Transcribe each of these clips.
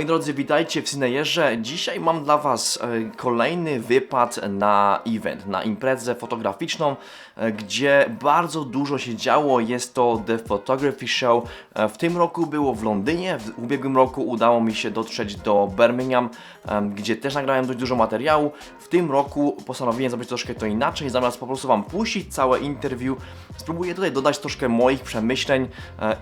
Moi drodzy, witajcie w Cinejerze. Dzisiaj mam dla Was e, kolejny wypad na event, na imprezę fotograficzną, e, gdzie bardzo dużo się działo. Jest to The Photography Show. E, W tym roku było w Londynie, w ubiegłym roku udało mi się dotrzeć do Birmingham, gdzie też nagrałem dość dużo materiału. W tym roku postanowiłem zrobić troszkę to inaczej, zamiast po prostu Wam puścić całe interview, spróbuję tutaj dodać troszkę moich przemyśleń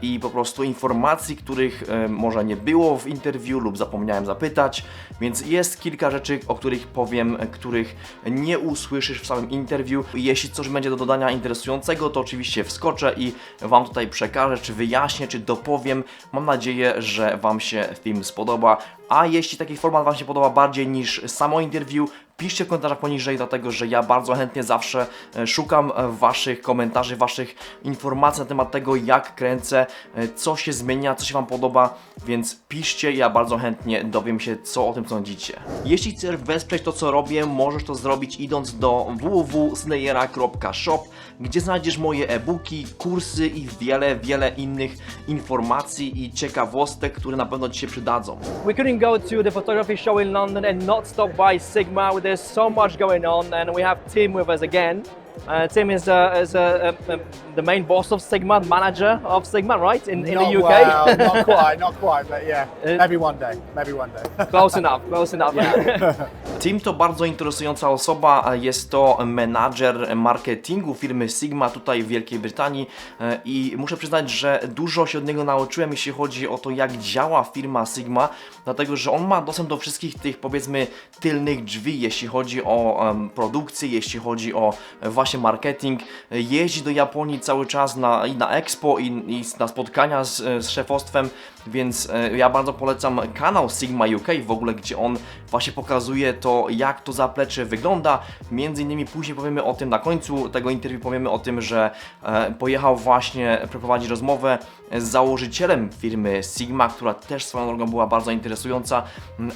i po prostu informacji, których może nie było w interview lub zapomniałem zapytać, więc jest kilka rzeczy, o których powiem, których nie usłyszysz w samym interview. Jeśli coś będzie do dodania interesującego, to oczywiście wskoczę i Wam tutaj przekażę, czy wyjaśnię, czy dopowiem. Mam nadzieję, że Wam się film spodoba, a jeśli taki format Wam się podoba bardziej niż samo interview, Piszcie w komentarzach poniżej, dlatego że ja bardzo chętnie zawsze e, szukam e, Waszych komentarzy, Waszych informacji na temat tego, jak kręcę, e, co się zmienia, co się Wam podoba, więc piszcie, ja bardzo chętnie dowiem się, co o tym sądzicie. Jeśli chcesz wesprzeć to, co robię, możesz to zrobić idąc do www.snayera.shop, gdzie znajdziesz moje e-booki, kursy i wiele, wiele innych informacji i ciekawostek, które na pewno Ci się przydadzą. We couldn't go to the photography show in London and not stop by Sigma. There's so much going on, and we have Tim with us again. Uh, Tim is, uh, is uh, uh, um, the main boss of Sigma, manager of Sigma, right? In, in not the UK? Well, not quite, not quite, but yeah, Uh, maybe one day, maybe one day. close enough, close enough. Tim to bardzo interesująca osoba, jest to menadżer marketingu firmy Sigma tutaj w Wielkiej Brytanii e, i muszę przyznać, że dużo się od niego nauczyłem, jeśli chodzi o to, jak działa firma Sigma, dlatego że on ma dostęp do wszystkich tych powiedzmy tylnych drzwi, jeśli chodzi o produkcję, jeśli chodzi o e, właśnie marketing. Jeździ do Japonii cały czas na, i na Expo, i, i na spotkania z, e, z szefostwem, więc e, ja bardzo polecam kanał Sigma UK w ogóle, gdzie on właśnie pokazuje to, jak to zaplecze wygląda. Między innymi później powiemy o tym, na końcu tego interwiu powiemy o tym, że e, pojechał właśnie przeprowadzić rozmowę z założycielem firmy Sigma, która też swoją drogą była bardzo interesująca,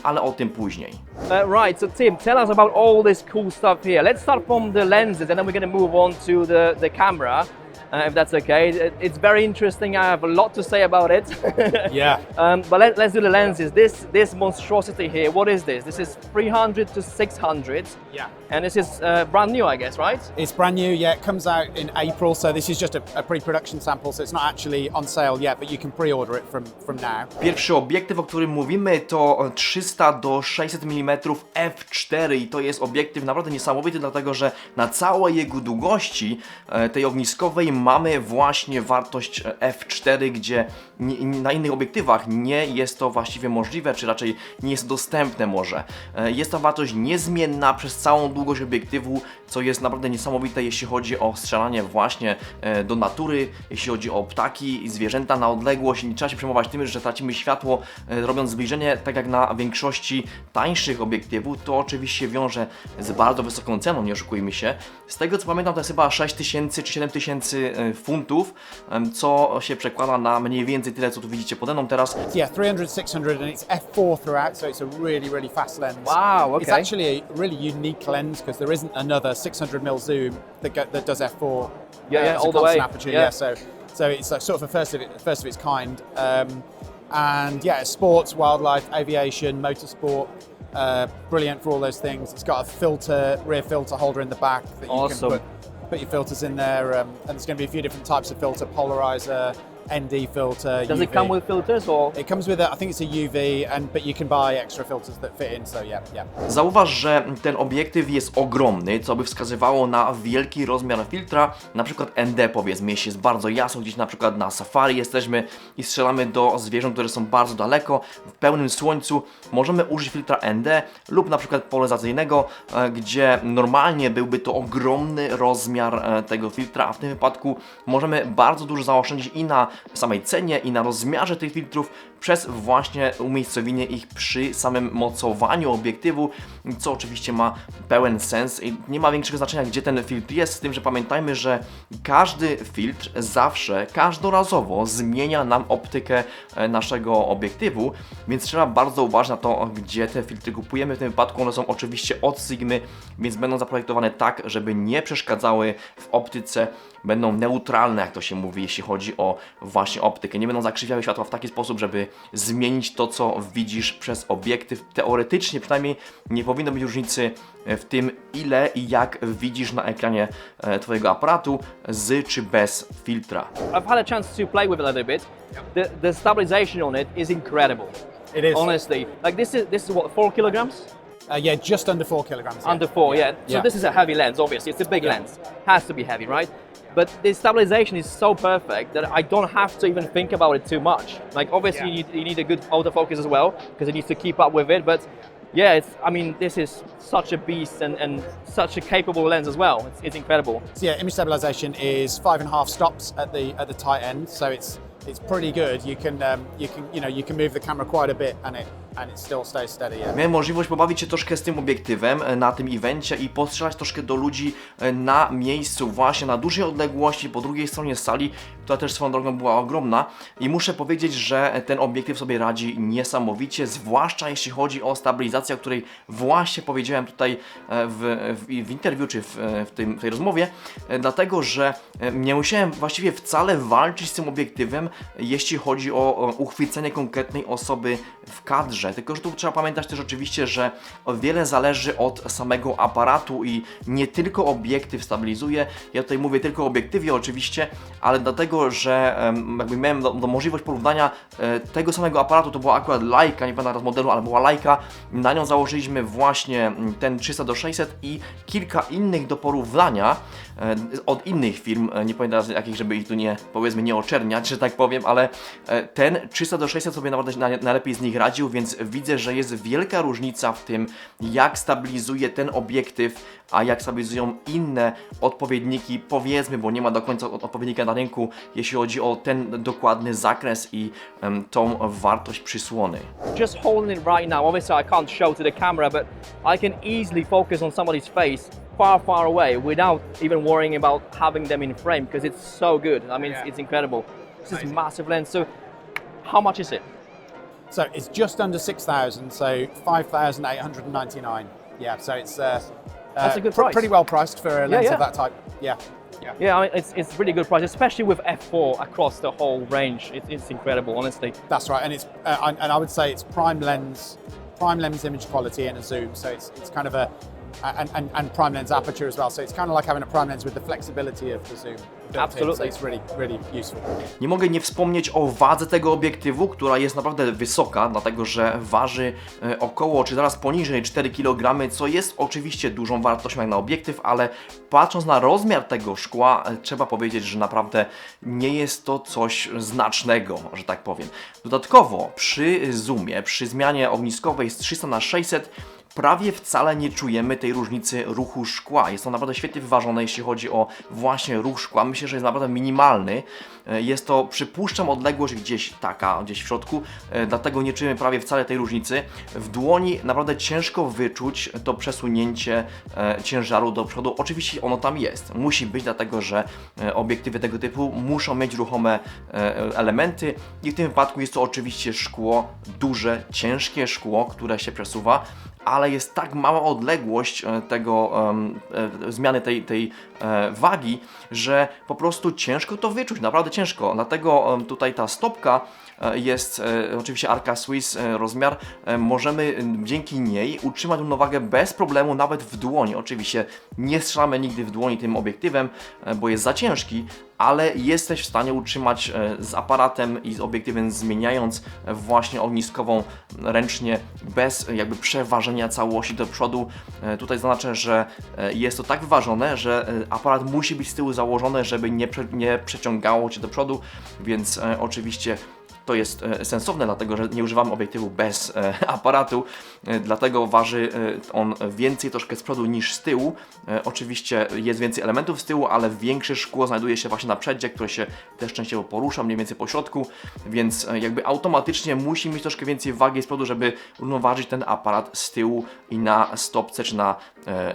ale o tym później. Uh, right, so Tim, tell us about all this cool stuff here. Let's start from the lenses and then we're going to move on to the, the camera, uh, if that's okay. It- It's very interesting. I have a lot to say about it. Yeah. Um, but let, let's do the lenses. This this monstrosity here. What is this? This is 300 to 600, Yeah. and this is uh, brand new, I guess, right? It's brand new, yeah, it comes out in April, so this is just a, a pre-production sample, so it's not actually on sale yet, but you can pre-order it from, from now. Pierwszy obiektyw, o którym mówimy, to 300 do 600 mm f4 i to jest obiektyw naprawdę niesamowity, dlatego że na całej jego długości e, tej ogniskowej mamy właśnie wartość e, f4, gdzie na innych obiektywach nie jest to właściwie możliwe, czy raczej nie jest dostępne może. E, Jest ta wartość niezmienna przez całą długość obiektywu, co jest naprawdę niesamowite, jeśli chodzi o strzelanie właśnie e, do natury, jeśli chodzi o ptaki i zwierzęta na odległość. Nie trzeba się przejmować tym, że tracimy światło robiąc zbliżenie, tak jak na większości tańszych obiektywów. To oczywiście wiąże z bardzo wysoką ceną, nie oszukujmy się. Z tego co pamiętam, to jest chyba 6000 czy 7000 e, funtów, co się przekłada na mniej więcej tyle, co tu widzicie pode mną teraz. Yeah, 300, 600, and it's f4 throughout, so it's a really, really fast lens. Wow, okay. It's actually a really unique lens because there isn't another 600mm zoom that, go, that does f4. Yeah, yeah, it's all the way. aperture, Yeah. yeah. so so it's like sort of a first of it, first of its kind. Um, and yeah, sports, wildlife, aviation, motorsport. Uh, brilliant for all those things. It's got a filter, rear filter holder in the back that you Awesome. can put, put your filters in there. Um, and there's going to be a few different types of filter: polarizer, ND filter. Does it UV. come with filters or? It comes with a, I think it's a UV, and but you can buy extra filters that fit in. So yeah, yeah. Zauważ, że ten obiektyw jest ogromny, co by wskazywało na wielki rozmiar filtra, na przykład ND powiedzmy, jeśli jest bardzo jasno, gdzieś na przykład na safari jesteśmy i strzelamy do zwierząt, które są bardzo daleko, w pełnym słońcu, możemy użyć filtra ND lub na przykład polarizacyjnego, e, gdzie normalnie byłby to ogromny rozmiar e, tego filtra, a w tym wypadku możemy bardzo dużo zaoszczędzić i na samej cenie, i na rozmiarze tych filtrów, przez właśnie umiejscowienie ich przy samym mocowaniu obiektywu, co oczywiście ma pełen sens i nie ma większego znaczenia, gdzie ten filtr jest, z tym, że pamiętajmy, że każdy filtr zawsze, każdorazowo zmienia nam optykę e, naszego obiektywu, więc trzeba bardzo uważać na to, gdzie te filtry kupujemy. W tym wypadku one są oczywiście od Sigmy, więc będą zaprojektowane tak, żeby nie przeszkadzały w optyce będą neutralne, jak to się mówi, jeśli chodzi o właśnie optykę. Nie będą zakrzywiały światła w taki sposób, żeby zmienić to, co widzisz przez obiektyw. Teoretycznie przynajmniej nie powinno być różnicy e, w tym, ile i jak widzisz na ekranie e, Twojego aparatu z czy bez filtra. I've had a chance to play with it a little bit. The, the stabilization on it is incredible. It is. Honestly, like this is this is what four kilograms. Uh, yeah, just under four kilograms. yeah. Under four, yeah. So Yeah. this is a heavy lens, obviously. It's a big lens. Has to be heavy, right? But the stabilization is so perfect that I don't have to even think about it too much. Like obviously you, need, you need a good autofocus as well because it needs to keep up with it. But yeah, it's I mean this is such a beast and, and such a capable lens as well. It's, it's incredible. So yeah, image stabilization is five and a half stops at the at the tight end, so it's it's pretty good. You can um, you can you know you can move the camera quite a bit and it and it still stays steady. Yeah. Miałem możliwość pobawić się troszkę z tym obiektywem e, na tym evencie i postrzelać troszkę do ludzi e, na miejscu, właśnie na dużej odległości, po drugiej stronie sali, która też swoją drogą była ogromna. I muszę powiedzieć, że ten obiektyw sobie radzi niesamowicie, zwłaszcza jeśli chodzi o stabilizację, o której właśnie powiedziałem tutaj e, w, w, w interwiu czy w, w, tym, w tej rozmowie, dlatego że nie musiałem właściwie wcale walczyć z tym obiektywem, jeśli chodzi o uchwycenie konkretnej osoby w kadrze. Tylko, że tu trzeba pamiętać też oczywiście, że wiele zależy od samego aparatu i nie tylko obiektyw stabilizuje. Ja tutaj mówię tylko o obiektywie oczywiście, ale dlatego, że jakby miałem do, do możliwość porównania e, tego samego aparatu, to była akurat Leica, nie pamiętam teraz modelu, ale była Leica. Na nią założyliśmy właśnie mm, ten 300 do 600 i kilka innych do porównania e, od innych firm, e, nie pamiętam teraz jakich, żeby ich tu nie, powiedzmy, nie oczerniać, że tak powiem, ale ten 300 do 600 sobie naprawdę na- najlepiej z nich radził, więc widzę, że jest wielka różnica w tym, jak stabilizuje ten obiektyw, a jak stabilizują inne odpowiedniki, powiedzmy, bo nie ma do końca od- odpowiednika na rynku, jeśli chodzi o ten dokładny zakres i em, tą wartość przysłony. Just holding it right now. Obviously, I can't show to the camera, but I can easily focus on somebody's face far, far away without even worrying about having them in frame because it's so good. I mean, it's, it's incredible. This is massive lens. So, how much is it? So it's just under six thousand, so five thousand eight hundred and ninety nine. Yeah, so it's uh, That's uh, a good pr- price. pretty well priced for a lens yeah. of that type. Yeah. Yeah. Yeah, I mean, it's it's really good price, especially with f4 across the whole range. It, it's incredible, honestly. That's right, and it's uh, and, and I would say it's prime lens, prime lens image quality and a zoom. So it's it's kind of a and, and, and prime lens aperture as well. So it's kind of like having a prime lens with the flexibility of the zoom. Absolutely. So it's really really useful. Nie mogę nie wspomnieć o wadze tego obiektywu, która jest naprawdę wysoka, dlatego że waży e, około, czy zaraz poniżej 4 kg, co jest oczywiście dużą wartością jak na obiektyw, ale patrząc na rozmiar tego szkła, e, trzeba powiedzieć, że naprawdę nie jest to coś znacznego, że tak powiem. Dodatkowo przy zoomie, przy zmianie ogniskowej z 300 na 600 prawie wcale nie czujemy tej różnicy ruchu szkła. Jest to naprawdę świetnie wyważone, jeśli chodzi o właśnie ruch szkła. Myślę, że jest naprawdę minimalny. E, Jest to, przypuszczam, odległość gdzieś taka, gdzieś w środku, e, dlatego nie czujemy prawie wcale tej różnicy. W dłoni naprawdę ciężko wyczuć to przesunięcie e, ciężaru do przodu. Oczywiście ono tam jest, musi być, dlatego że obiektywy tego typu muszą mieć ruchome elementy i w tym wypadku jest to oczywiście szkło, duże, ciężkie szkło, które się przesuwa ale jest tak mała odległość e, tego e, zmiany tej, tej e, wagi, że po prostu ciężko to wyczuć, naprawdę ciężko. Dlatego tutaj ta stopka e, jest e, oczywiście Arca Swiss e, rozmiar. Możemy dzięki niej utrzymać równowagę bez problemu, nawet w dłoni. Oczywiście nie strzelamy nigdy w dłoni tym obiektywem, bo jest za ciężki, ale jesteś w stanie utrzymać z aparatem i z obiektywem zmieniając właśnie ogniskową ręcznie bez jakby przeważenia całości do przodu. Tutaj zaznaczę, że jest to tak wyważone, że aparat musi być z tyłu założony, żeby nie, nie przeciągało Cię do przodu, więc e, oczywiście to jest e, sensowne, dlatego że nie używamy obiektywu bez e, aparatu, e, dlatego waży on więcej troszkę z przodu niż z tyłu. Oczywiście jest więcej elementów z tyłu, ale większe szkło znajduje się właśnie na przedzie, które się też częściowo porusza, mniej więcej po środku, więc jakby automatycznie musi mieć troszkę więcej wagi z przodu, żeby równoważyć ten aparat z tyłu i na stopce, czy na,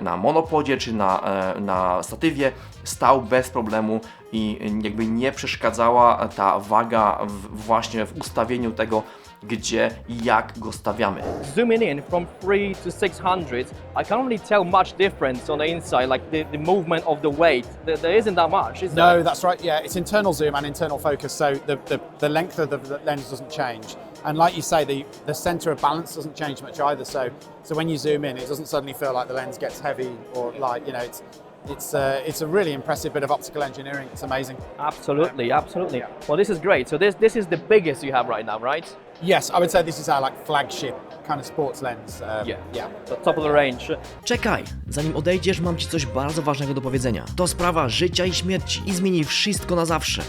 na monopodzie, czy na, na statywie stał bez problemu i jakby nie przeszkadzała ta waga w, właśnie w ustawieniu tego gdzie i jak go stawiamy. Zooming in from 3 to 600, I can't really tell much difference on the inside, like the, the movement of the weight. There, there isn't that much, is No, there? that's right. Yeah, it's internal zoom and internal focus, so the, the, the length of the, the lens doesn't change. And like you say, the, the center of balance doesn't change much either. So so when you zoom in, it doesn't suddenly feel like the lens gets heavy or light. You know, it's it's uh, it's a really impressive bit of optical engineering. It's amazing. Absolutely, absolutely. Well, this is great. So this this is the biggest you have right now, right? Yes, I would say this is our like flagship kind of sports lens. Um, Yeah. yeah. The top of the range. Czekaj, zanim odejdziesz, mam Ci coś bardzo ważnego do powiedzenia. To sprawa życia i śmierci i zmieni wszystko na zawsze.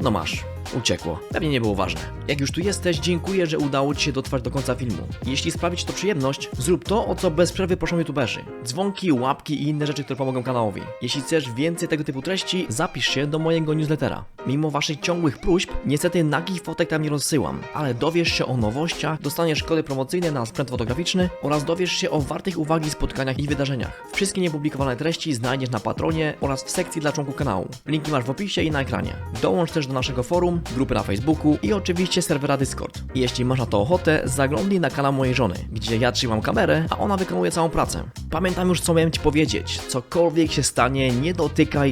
No masz, uciekło. Pewnie nie było ważne. Jak już tu jesteś, dziękuję, że udało Ci się dotrwać do końca filmu. Jeśli sprawi Ci to przyjemność, zrób to, o co bez przerwy proszą youtuberzy. Dzwonki, łapki i inne rzeczy, które pomogą kanałowi. Jeśli chcesz więcej tego typu treści, zapisz się do mojego newslettera. Mimo Waszych ciągłych próśb, niestety nagich fotek tam nie rozsyłam, ale dowiesz się o nowościach, dostaniesz kody promocyjne na sprzęt fotograficzny oraz dowiesz się o wartych uwagi spotkaniach i wydarzeniach. Wszystkie niepublikowane treści znajdziesz na Patronie oraz w sekcji dla członków kanału. Linki masz w opisie i na ekranie. Dołącz też do naszego forum, grupy na Facebooku i oczywiście serwera Discord. Jeśli masz na to ochotę, zaglądnij na kanał mojej żony, gdzie ja trzymam kamerę, a ona wykonuje całą pracę. Pamiętam już co miałem Ci powiedzieć. Cokolwiek się stanie, nie dotykaj